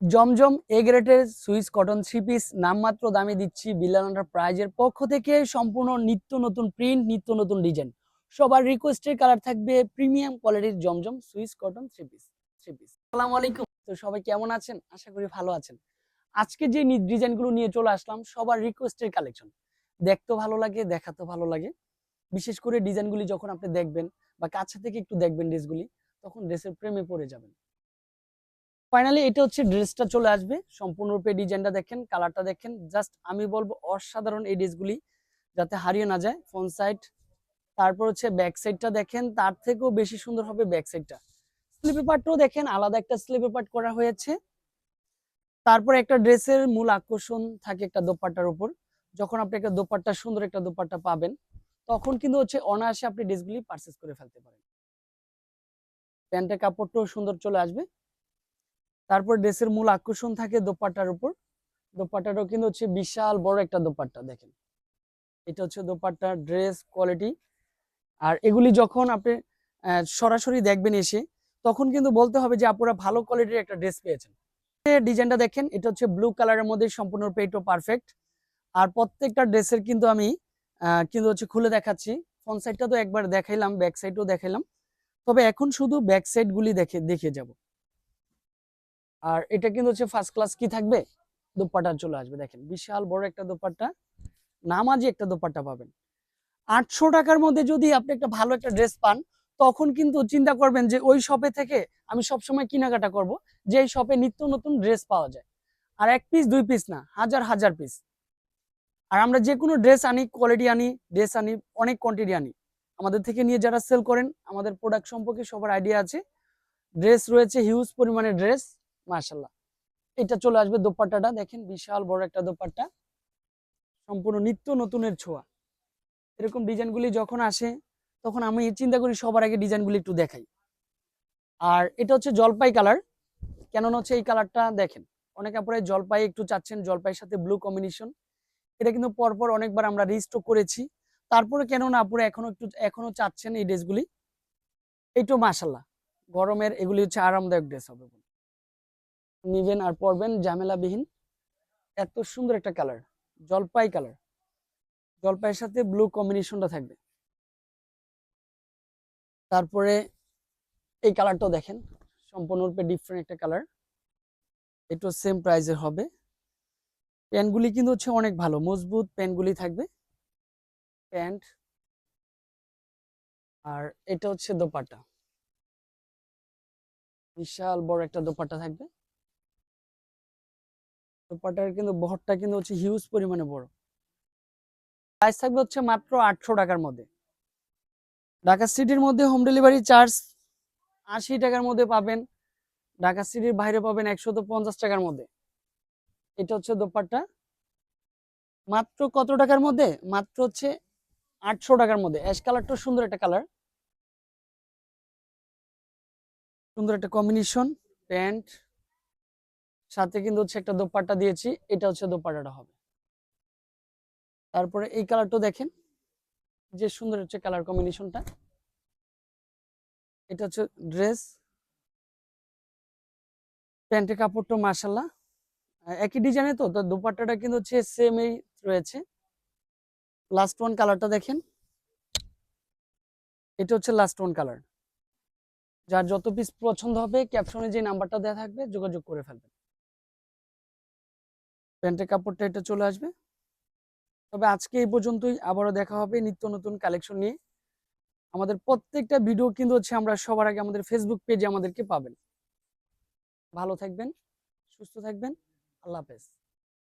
জমজম এ গ্রেটের Swiss cotton three piece নামমাত্র দামে দিচ্ছি বিল্লানার প্রাইজের পক্ষ থেকে সম্পূর্ণ নিত্য নতুন প্রিন্ট নিত্য নতুন ডিজাইন সবার রিকোয়েস্টের কালার থাকবে প্রিমিয়াম কোয়ালিটির জমজম Swiss cotton three piece three piece আসসালামু আলাইকুম। তো সবাই কেমন আছেন? আশা করি ভালো আছেন। আজকে যে ডিজাইনগুলো নিয়ে চলে আসলাম, সবার রিকোয়েস্টের কালেকশন দেখতেও ভালো লাগে দেখাতেও ভালো লাগে। বিশেষ করে ডিজাইনগুলি যখন আপনি দেখবেন বা কাছে থেকে একটু দেখবেন ড্রেসগুলি তখন ড্রেসের প্রেমে পড়ে যাবেন। ফাইনালি এটা হচ্ছে ড্রেসটা চলে আসবে। সম্পূর্ণরূপে ডিজাইনটা দেখেন, কালারটা দেখেন। জাস্ট আমি বলব অসাধারণ এই ড্রেসগুলি, যাতে হারিয়ে না যায় ফ্রন্ট সাইড। তারপর হচ্ছে ব্যাক সাইডটা দেখেন, তার থেকেও বেশি সুন্দর হবে ব্যাক সাইডটা। স্লিপে পার্টটাও দেখেন, আলাদা একটা স্লিপে পার্ট করা হয়েছে। তারপর একটা ড্রেসের মূল আকর্ষণ থাকে একটা দোপাট্টার উপর। যখন আপনি একটা দোপাট্টা, সুন্দর একটা দোপাট্টা পাবেন, তখন কিন্তু হচ্ছে অনায়াসে আপনি ড্রেসগুলি পারচেস করে ফেলতে পারেন। প্যান্টের কাপড়টাও সুন্দর চলে আসবে। তারপর ড্রেসের মূল আকর্ষণ থাকে দোপাট্টার উপর। দোপাট্টাটাও কিন্তু হচ্ছে বিশাল বড় একটা দোপাট্টা, দেখেন। এটা হচ্ছে দোপাট্টার ড্রেস কোয়ালিটি। আর এগুলি যখন আপনি সরাসরি দেখবেন এসে, তখন কিন্তু বলতে হবে যে আপনারা ভালো কোয়ালিটির একটা ড্রেস পেয়েছেন। ডিজাইনটা দেখেন, এটা হচ্ছে ব্লু কালারের মধ্যে সম্পূর্ণ পেটো পারফেক্ট। আর প্রত্যেকটা ড্রেসের কিন্তু আমি কিন্তু হচ্ছে খুলে দেখাচ্ছি। ফ্রন্ট সাইডটা তো একবার দেখাইলাম, ব্যাক সাইডও দেখাইলাম। তবে এখন শুধু ব্যাক সাইড গুলি দেখে দেখে যাব। আর এটা কিন্তু হচ্ছে ফার্স্ট ক্লাস কি থাকবে? দোপাট্টা চলে আসবে, দেখেন। বিশাল বড় একটা দোপাট্টা, নামাজি একটা দোপাট্টা পাবেন। আটশো টাকার মধ্যে যদি আপনি একটা ভালো একটা ড্রেস পান, তখন কিন্তু চিন্তা করবেন যে ওই শপে থেকে আমি সবসময় কেনাকাটা করব, যে এই শপে নিত্য নতুন ড্রেস পাওয়া যায়। আর এক পিস দুই পিস না, হাজার হাজার পিস আর আমরা যে কোনো ড্রেস আনি কোয়ালিটি আনি ড্রেস আনি, অনেক কোয়ান্টিটি আনি। আমাদের থেকে নিয়ে যারা সেল করেন, আমাদের প্রোডাক্ট সম্পর্কে সবার আইডিয়া আছে। ড্রেস রয়েছে হিউজ পরিমাণে ড্রেস মাশাল্লাহ এটা চলে আসবে দোপাট্টাটা, দেখেন বিশাল বড় একটা দোপাট্টা। সম্পূর্ণ নিত্য নতুনের ছোঁয়া। এরকম ডিজাইনগুলি যখন আসে, তখন আমি চিন্তা করি সবার আগে ডিজাইনগুলি একটু দেখাই। আর এটা হচ্ছে জলপাই কালার। কেননা হচ্ছে এই কালারটা দেখেন, অনেক আপনারা জলপাই একটু চাচ্ছেন, জলপাইয়ের সাথে ব্লু কম্বিনেশন। এটা কিন্তু পরপর অনেকবার আমরা রিস্টক করেছি। তারপরে কেননা আপুরা এখনও একটু, এখনও চাচ্ছেন এই ড্রেসগুলি। এইটু মাসাল্লাহ গরমের এগুলি হচ্ছে আরামদায়ক ড্রেস হবে নিবেন আর পরবেন ঝামেলাবিহীন। এত সুন্দর একটা কালার জলপাই কালার জলপাইয়ের সাথে ব্লু কম্বিনেশনটা থাকবে। তারপরে এই কালারটাও দেখেন সম্পূর্ণরূপে ডিফারেন্ট একটা কালার একটু সেম প্রাইজের হবে। প্যান্টগুলি কিন্তু হচ্ছে অনেক ভালো, মজবুত প্যান্টগুলি থাকবে। প্যান্ট আর এটা হচ্ছে দোপাট্টা। বিশাল বড় একটা দোপাট্টা থাকবে। দোপাট্টার কিন্তু বহরটা কিন্তু হচ্ছে হিউজ পরিমাণে বড়। প্রাইস থাকবে হচ্ছে মাত্র আটশো টাকার মধ্যে। ঢাকা সিটির মধ্যে হোম ডেলিভারি চার্জ আশি টাকার মধ্যে পাবেন। ঢাকা সিটির বাইরে পাবেন একশত পঞ্চাশ টাকার মধ্যে। এটা হচ্ছে দোপাট্টা। মাত্র কত টাকার মধ্যে? মাত্র হচ্ছে আটশো টাকার মধ্যে। অ্যাশ কালারটা সুন্দর একটা কালার সুন্দর একটা কম্বিনেশন প্যান্ট সাথে কিন্তু হচ্ছে একটা দোপাট্টা দিয়েছি, এটা হচ্ছে দোপাট্টাটা হবে। তারপরে এই কালারটা দেখেন, যে সুন্দর হচ্ছে কালার কম্বিনেশনটা এটা হচ্ছে ড্রেস প্যান্টের কাপড়টা মার্শাল্লাহ একই ডিজাইনে তো তো দোপাট্টাটা কিন্তু হচ্ছে সেমই রয়েছে। লাস্ট ওয়ান কালারটা দেখেন। এটা হচ্ছে লাস্ট ওয়ান কালার যার যত পিস পছন্দ হবে ক্যাপশনে যে নাম্বারটা দেওয়া থাকবে, যোগাযোগ করে ফেলবেন। প্যান্টের কাপড়টা এটা চলে আসবে। তবে আজকে এই পর্যন্তই, আবারও দেখা হবে নিত্য নতুন কালেকশন নিয়ে। আমাদের প্রত্যেকটা ভিডিও কিন্তু হচ্ছে আমরা সবার আগে আমাদের ফেসবুক পেজে আমাদেরকে পাবেন। ভালো থাকবেন, সুস্থ থাকবেন, আল্লাহ হাফেজ।